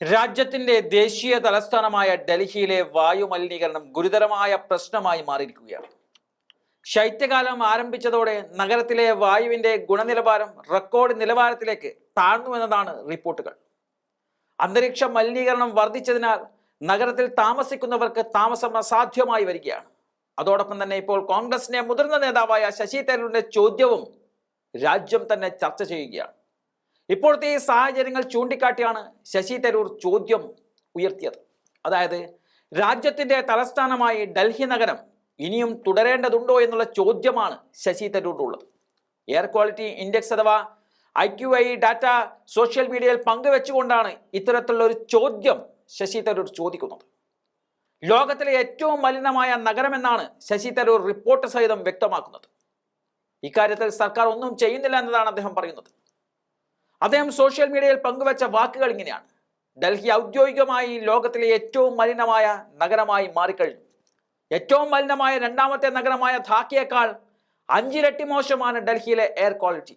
രാജ്യത്തിന്റെ ദേശീയ തലസ്ഥാനമായ ഡൽഹിയിലെ വായു മലിനീകരണം ഗുരുതരമായ പ്രശ്നമായി മാറിയിരിക്കുകയാണ്. ശൈത്യകാലം ആരംഭിച്ചതോടെ നഗരത്തിലെ വായുവിന്റെ ഗുണനിലവാരം റെക്കോർഡ് നിലവാരത്തിലേക്ക് താഴ്ന്നു എന്നതാണ് റിപ്പോർട്ടുകൾ. അന്തരീക്ഷ മലിനീകരണം വർദ്ധിച്ചതിനാൽ നഗരത്തിൽ താമസിക്കുന്നവർക്ക് താമസം അസാധ്യമായി വരികയാണ്. അതോടൊപ്പം തന്നെ ഇപ്പോൾ കോൺഗ്രസിന്റെ മുതിർന്ന നേതാവായ ശശി തരൂരിന്റെ ചോദ്യവും രാജ്യം തന്നെ ചർച്ച ചെയ്യുകയാണ്. ഇപ്പോഴത്തെ ഈ സാഹചര്യങ്ങൾ ചൂണ്ടിക്കാട്ടിയാണ് ശശി തരൂർ ചോദ്യം ഉയർത്തിയത്. അതായത് രാജ്യത്തിന്റെ തലസ്ഥാനമായി ഡൽഹി നഗരം ഇനിയും തുടരേണ്ടതുണ്ടോ എന്നുള്ള ചോദ്യമാണ് ശശി തരൂറിനുള്ളത് എയർ ക്വാളിറ്റി ഇൻഡെക്സ് അഥവാ A Q I data social മീഡിയയിൽ പങ്കുവെച്ചുകൊണ്ടാണ് ഇത്തരത്തിലുള്ള ഒരു ചോദ്യം ശശി തരൂർ ചോദിക്കുന്നത്. ലോകത്തിലെ ഏറ്റവും മലിനമായ നഗരമെന്നാണ് ശശി തരൂർ റിപ്പോർട്ട് സഹിതം വ്യക്തമാക്കുന്നത്. ഇക്കാര്യത്തിൽ സർക്കാർ ഒന്നും ചെയ്യുന്നില്ല എന്നതാണ് അദ്ദേഹം പറയുന്നത്. അദ്ദേഹം സോഷ്യൽ മീഡിയയിൽ പങ്കുവച്ച വാക്കുകൾ ഇങ്ങനെയാണ്. ഡൽഹി ഔദ്യോഗികമായി ലോകത്തിലെ ഏറ്റവും മലിനമായ നഗരമായി മാറിക്കഴിഞ്ഞു. ഏറ്റവും മലിനമായ രണ്ടാമത്തെ നഗരമായ ധാക്കിയേക്കാൾ അഞ്ചിരട്ടി മോശമാണ് ഡൽഹിയിലെ എയർ ക്വാളിറ്റി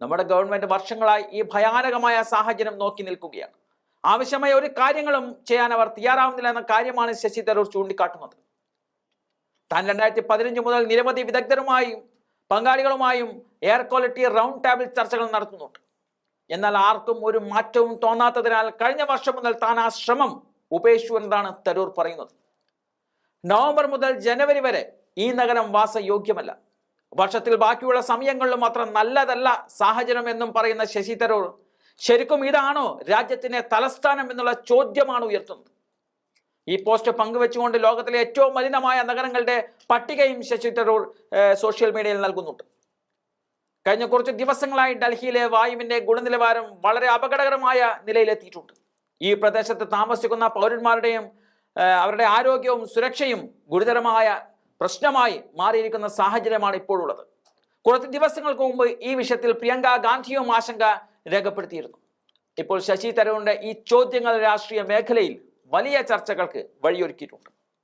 നമ്മുടെ ഗവൺമെന്റ് വർഷങ്ങളായി ഈ ഭയാനകമായ സാഹചര്യം നോക്കി നിൽക്കുകയാണ്. ആവശ്യമായ ഒരു കാര്യങ്ങളും ചെയ്യാൻ അവർ തയ്യാറാവുന്നില്ല എന്ന കാര്യമാണ് ശശി തരൂർ ചൂണ്ടിക്കാട്ടുന്നത്. താൻ രണ്ടായിരത്തി പതിനഞ്ച് മുതൽ നിരവധി വിദഗ്ധരുമായും പങ്കാളികളുമായും എയർ ക്വാളിറ്റി റൗണ്ട് ടേബിൾ ചർച്ചകൾ നടത്തുന്നുണ്ട്. എന്നാൽ ആർക്കും ഒരു മാറ്റവും തോന്നാത്തതിനാൽ കഴിഞ്ഞ വർഷം മുതൽ താൻ ആ ശ്രമം ഉപേക്ഷിച്ചു എന്നതാണ് തരൂർ പറയുന്നത്. നവംബർ മുതൽ ജനുവരി വരെ ഈ നഗരം വാസയോഗ്യമല്ല. വർഷത്തിൽ ബാക്കിയുള്ള സമയങ്ങളിലും അത്ര നല്ലതല്ല സാഹചര്യം എന്നും പറയുന്ന ശശി തരൂർ ശരിക്കും ഇതാണോ രാജ്യത്തിന്റെ തലസ്ഥാനം എന്നുള്ള ചോദ്യമാണ് ഉയർത്തുന്നത്. ഈ പോസ്റ്റ് പങ്കുവെച്ചുകൊണ്ട് ലോകത്തിലെ ഏറ്റവും മലിനമായ നഗരങ്ങളുടെ പട്ടികയും ശശി തരൂർ സോഷ്യൽ മീഡിയയിൽ നൽകുന്നുണ്ട്. കഴിഞ്ഞ കുറച്ച് ദിവസങ്ങളായി ഡൽഹിയിലെ വായുവിന്റെ ഗുണനിലവാരം വളരെ അപകടകരമായ നിലയിലെത്തിയിട്ടുണ്ട്. ഈ പ്രദേശത്ത് താമസിക്കുന്ന പൗരന്മാരുടെയും അവരുടെ ആരോഗ്യവും സുരക്ഷയും ഗുരുതരമായ പ്രശ്നമായി മാറിയിരിക്കുന്ന സാഹചര്യമാണ് ഇപ്പോഴുള്ളത്. കുറച്ച് ദിവസങ്ങൾക്ക് മുമ്പ് ഈ വിഷയത്തിൽ പ്രിയങ്ക ഗാന്ധിയും ആശങ്ക രേഖപ്പെടുത്തിയിരുന്നു. ഇപ്പോൾ ശശി തരൂരിന്റെ ഈ ചോദ്യങ്ങൾ രാഷ്ട്രീയ മേഖലയിൽ വലിയ ചർച്ചകൾക്ക് വഴിയൊരുക്കിയിട്ടുണ്ട്.